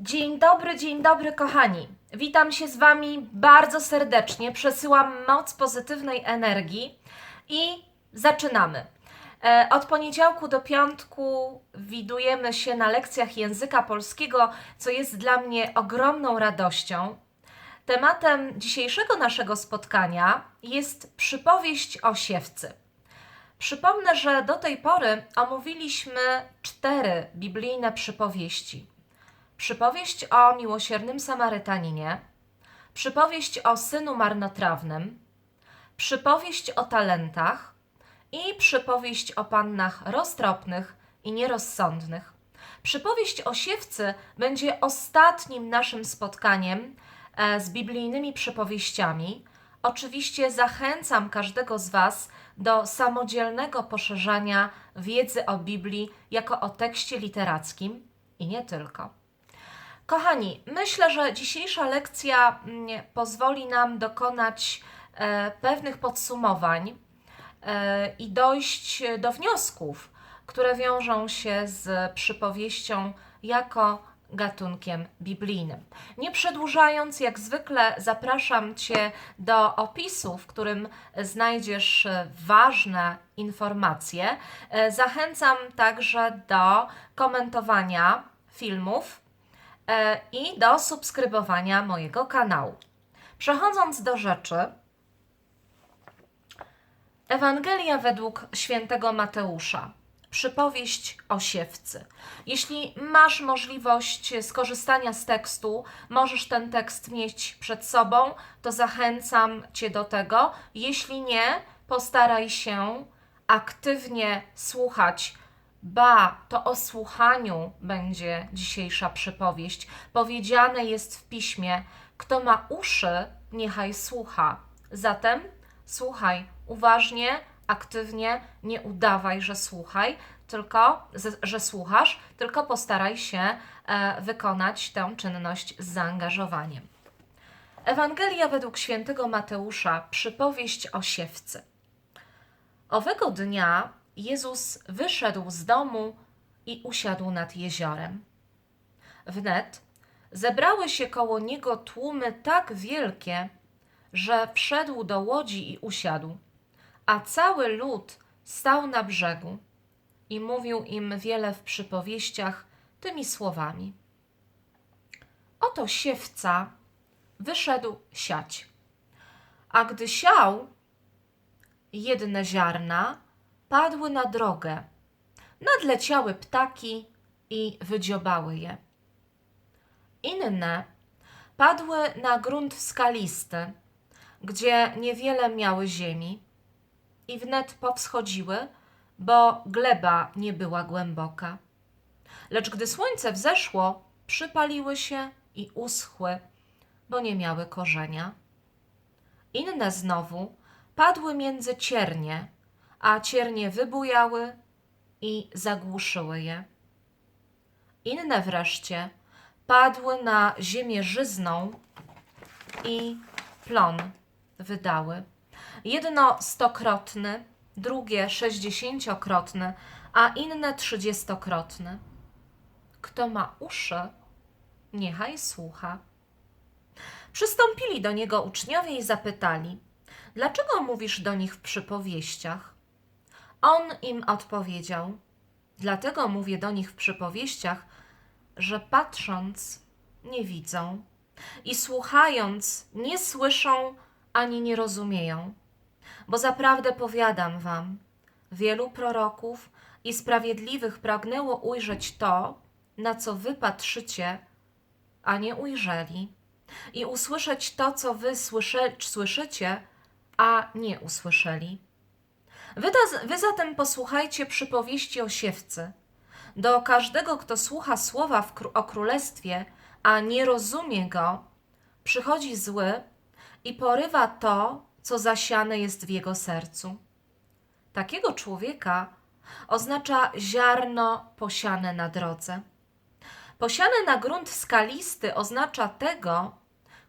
Dzień dobry, dzień dobry, kochani. Witam się z Wami bardzo serdecznie. Przesyłam moc pozytywnej energii i zaczynamy. E, Od poniedziałku do piątku widujemy się na lekcjach języka polskiego, co jest dla mnie ogromną radością. Tematem dzisiejszego naszego spotkania jest przypowieść o siewcy. Przypomnę, że do tej pory omówiliśmy cztery biblijne przypowieści. Przypowieść o miłosiernym Samarytaninie, przypowieść o synu marnotrawnym, przypowieść o talentach i przypowieść o pannach roztropnych i nierozsądnych. Przypowieść o siewcy będzie ostatnim naszym spotkaniem e, z biblijnymi przypowieściami. Oczywiście zachęcam każdego z Was do samodzielnego poszerzania wiedzy o Biblii jako o tekście literackim i nie tylko. Kochani, myślę, że dzisiejsza lekcja mm, pozwoli nam dokonać e, pewnych podsumowań e, i dojść do wniosków, które wiążą się z przypowieścią jako gatunkiem biblijnym. Nie przedłużając, jak zwykle zapraszam Cię do opisu, w którym znajdziesz e, ważne informacje. Zachęcam także do komentowania filmów i do subskrybowania mojego kanału. Przechodząc do rzeczy, Ewangelia według świętego Mateusza. Przypowieść o siewcy. Jeśli masz możliwość skorzystania z tekstu, możesz ten tekst mieć przed sobą, to zachęcam Cię do tego. Jeśli nie, postaraj się aktywnie słuchać. Ba, to o słuchaniu będzie dzisiejsza przypowieść. Powiedziane jest w piśmie: Kto ma uszy, niechaj słucha. Zatem słuchaj uważnie, aktywnie, nie udawaj, że słuchaj, tylko że słuchasz, tylko postaraj się e, wykonać tę czynność z zaangażowaniem. Ewangelia według świętego Mateusza, przypowieść o siewcy. Owego dnia Jezus wyszedł z domu i usiadł nad jeziorem. Wnet zebrały się koło niego tłumy tak wielkie, że wszedł do łodzi i usiadł, a cały lud stał na brzegu i mówił im wiele w przypowieściach tymi słowami. Oto siewca wyszedł siać, a gdy siał, jedne ziarna padły na drogę, nadleciały ptaki i wydziobały je. Inne padły na grunt skalisty, gdzie niewiele miały ziemi i wnet powschodziły, bo gleba nie była głęboka. Lecz gdy słońce wzeszło, przypaliły się i uschły, bo nie miały korzenia. Inne znowu padły między ciernie, a ciernie wybujały i zagłuszyły je. Inne wreszcie padły na ziemię żyzną i plon wydały. Jedno stokrotny, drugie sześćdziesięciokrotny, a inne trzydziestokrotny. Kto ma uszy, niechaj słucha. Przystąpili do niego uczniowie i zapytali: Dlaczego mówisz do nich w przypowieściach? On im odpowiedział: Dlatego mówię do nich w przypowieściach, że patrząc nie widzą i słuchając nie słyszą ani nie rozumieją. Bo zaprawdę powiadam wam, wielu proroków i sprawiedliwych pragnęło ujrzeć to, na co wy patrzycie, a nie ujrzeli, i usłyszeć to, co wy słysze, słyszycie, a nie usłyszeli. Wy, wy zatem posłuchajcie przypowieści o siewcy. Do każdego, kto słucha słowa o królestwie, a nie rozumie go, przychodzi zły i porywa to, co zasiane jest w jego sercu. Takiego człowieka oznacza ziarno posiane na drodze. Posiane na grunt skalisty oznacza tego,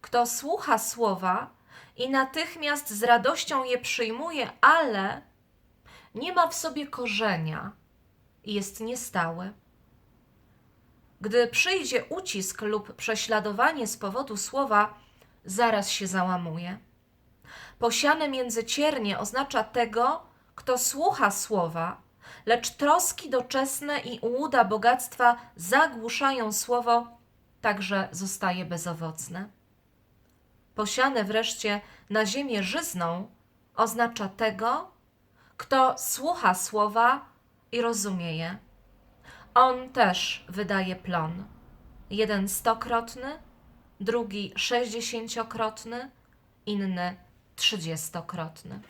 kto słucha słowa i natychmiast z radością je przyjmuje, ale nie ma w sobie korzenia i jest niestały. Gdy przyjdzie ucisk lub prześladowanie z powodu słowa, zaraz się załamuje. Posiane między ciernie oznacza tego, kto słucha słowa, lecz troski doczesne i ułuda bogactwa zagłuszają słowo, także zostaje bezowocne. Posiane wreszcie na ziemię żyzną oznacza tego, kto słucha słowa i rozumie je. On też wydaje plon. Jeden stokrotny, drugi sześćdziesięciokrotny, inny trzydziestokrotny.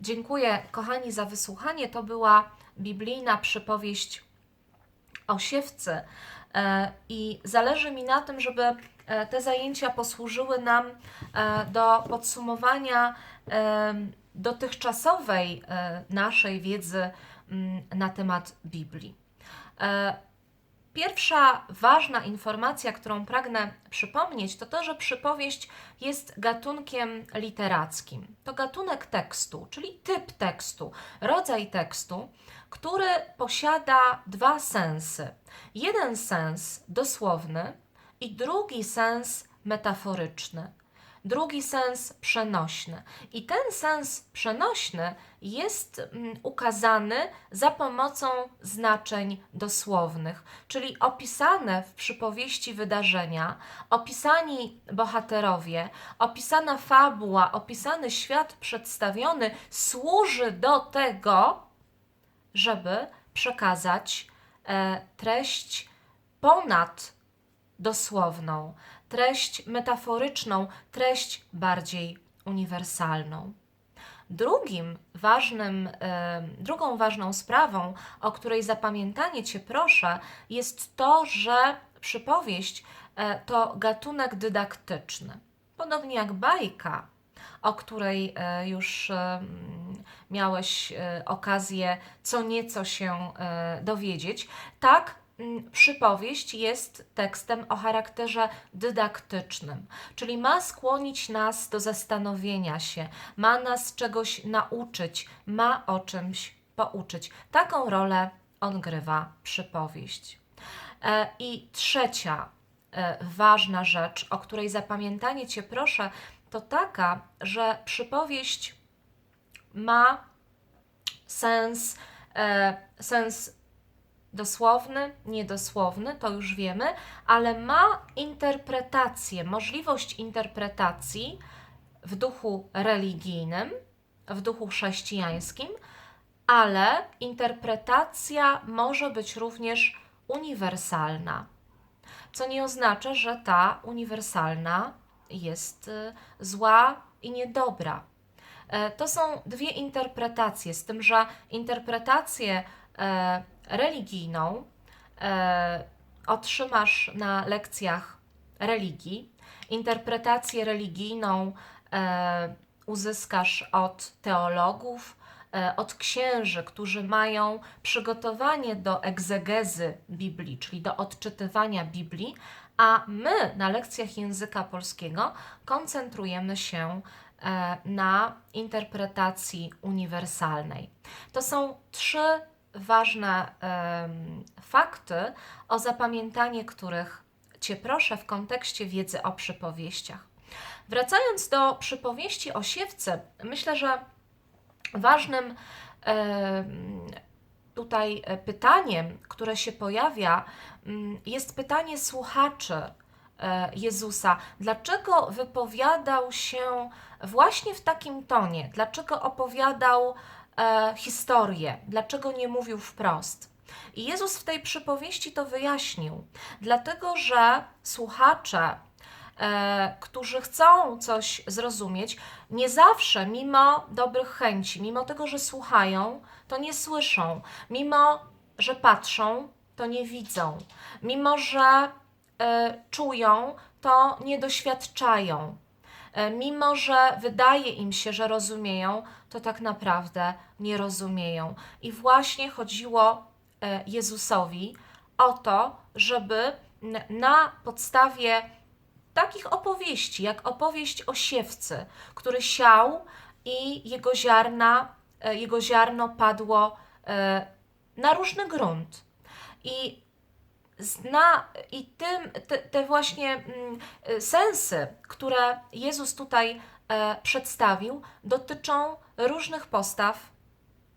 Dziękuję, kochani, za wysłuchanie. To była biblijna przypowieść o siewcy. E, I zależy mi na tym, żeby e, te zajęcia posłużyły nam e, do podsumowania dotychczasowej e, naszej wiedzy mm, na temat Biblii. E, Pierwsza ważna informacja, którą pragnę przypomnieć, to to, że przypowieść jest gatunkiem literackim. To gatunek tekstu, czyli typ tekstu, rodzaj tekstu, który posiada dwa sensy. Jeden sens dosłowny i drugi sens metaforyczny. Drugi sens przenośny. I ten sens przenośny jest mm, ukazany za pomocą znaczeń dosłownych, czyli opisane w przypowieści wydarzenia, opisani bohaterowie, opisana fabuła, opisany świat przedstawiony służy do tego, żeby przekazać e, treść ponad dosłowną, treść metaforyczną, treść bardziej uniwersalną. Drugim ważnym, drugą ważną sprawą, o której zapamiętanie Cię proszę, jest to, że przypowieść e, to gatunek dydaktyczny. Podobnie jak bajka, o której e, już miałeś e, okazję co nieco się dowiedzieć, tak przypowieść jest tekstem o charakterze dydaktycznym, czyli ma skłonić nas do zastanowienia się, ma nas czegoś nauczyć, ma o czymś pouczyć. Taką rolę odgrywa przypowieść. E, I trzecia e, ważna rzecz, o której zapamiętanie Cię proszę, to taka, że przypowieść ma sens, e, sens dosłowny, niedosłowny, to już wiemy, ale ma interpretację, możliwość interpretacji w duchu religijnym, w duchu chrześcijańskim, ale interpretacja może być również uniwersalna, co nie oznacza, że ta uniwersalna jest y, zła i niedobra. E, To są dwie interpretacje, z tym, że interpretację e, religijną e, otrzymasz na lekcjach religii, interpretację religijną e, uzyskasz od teologów, e, od księży, którzy mają przygotowanie do egzegezy Biblii, czyli do odczytywania Biblii, a my na lekcjach języka polskiego koncentrujemy się na interpretacji uniwersalnej. To są trzy ważne fakty, o zapamiętanie których Cię proszę w kontekście wiedzy o przypowieściach. Wracając do przypowieści o siewce, myślę, że ważnym tutaj e, pytaniem, które się pojawia, mm, jest pytanie słuchaczy e, Jezusa. Dlaczego wypowiadał się właśnie w takim tonie? Dlaczego opowiadał e, historię? Dlaczego nie mówił wprost? I Jezus w tej przypowieści to wyjaśnił, dlatego że słuchacze, e, którzy chcą coś zrozumieć, nie zawsze, mimo dobrych chęci, mimo tego, że słuchają, to nie słyszą, mimo że patrzą, to nie widzą, mimo że e, czują, to nie doświadczają. E, Mimo, że wydaje im się, że rozumieją, to tak naprawdę nie rozumieją. I właśnie chodziło e, Jezusowi o to, żeby na podstawie takich opowieści, jak opowieść o siewcy, który siał i jego ziarna, e, jego ziarno padło na różny grunt. I zna i tym, te, te właśnie mm, y, sensy, które Jezus tutaj e, przedstawił, dotyczą różnych postaw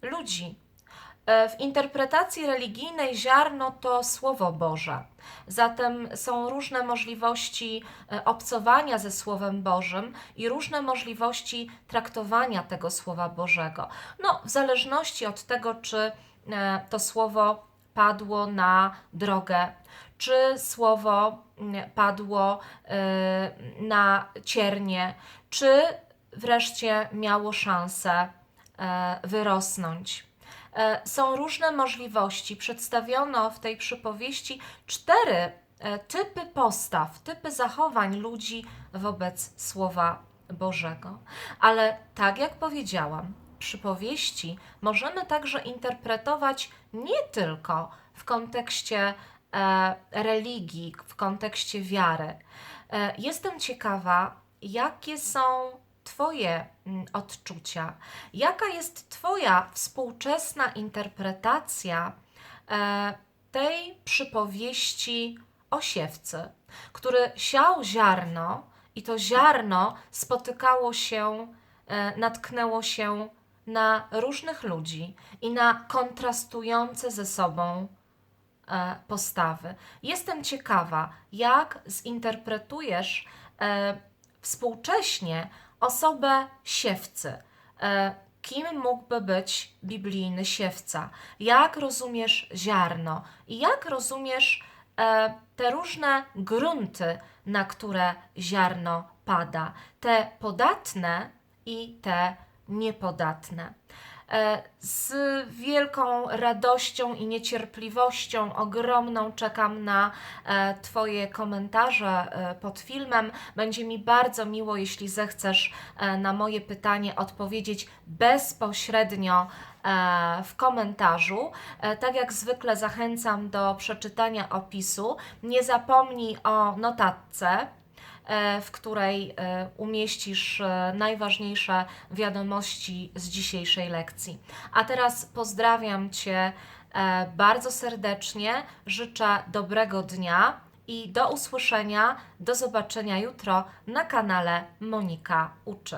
ludzi. E, W interpretacji religijnej ziarno to Słowo Boże. Zatem są różne możliwości e, obcowania ze Słowem Bożym i różne możliwości traktowania tego Słowa Bożego. No, w zależności od tego, czy to słowo padło na drogę, czy słowo mm, padło e, na ciernie, czy wreszcie miało szansę e, wyrosnąć. E, Są różne możliwości. Przedstawiono w tej przypowieści cztery typy postaw, typy zachowań ludzi wobec Słowa Bożego. Ale tak jak powiedziałam, przypowieści możemy także interpretować nie tylko w kontekście e, religii, w kontekście wiary. E, jestem ciekawa, jakie są Twoje mm, odczucia, jaka jest Twoja współczesna interpretacja e, tej przypowieści o siewcy, który siał ziarno i to ziarno spotykało się, e, natknęło się na różnych ludzi i na kontrastujące ze sobą e, postawy. Jestem ciekawa, jak zinterpretujesz e, współcześnie osobę siewcy. E, kim mógłby być biblijny siewca? Jak rozumiesz ziarno? I jak rozumiesz te różne grunty, na które ziarno pada? Te podatne i te niepodatne. E, Z wielką radością i niecierpliwością ogromną czekam na e, Twoje komentarze e, pod filmem. Będzie mi bardzo miło, jeśli zechcesz na moje pytanie odpowiedzieć bezpośrednio w komentarzu. Tak jak zwykle zachęcam do przeczytania opisu. Nie zapomnij o notatce w której e, umieścisz e, najważniejsze wiadomości z dzisiejszej lekcji. A teraz pozdrawiam Cię e, bardzo serdecznie, życzę dobrego dnia i do usłyszenia, do zobaczenia jutro na kanale Monika Uczy.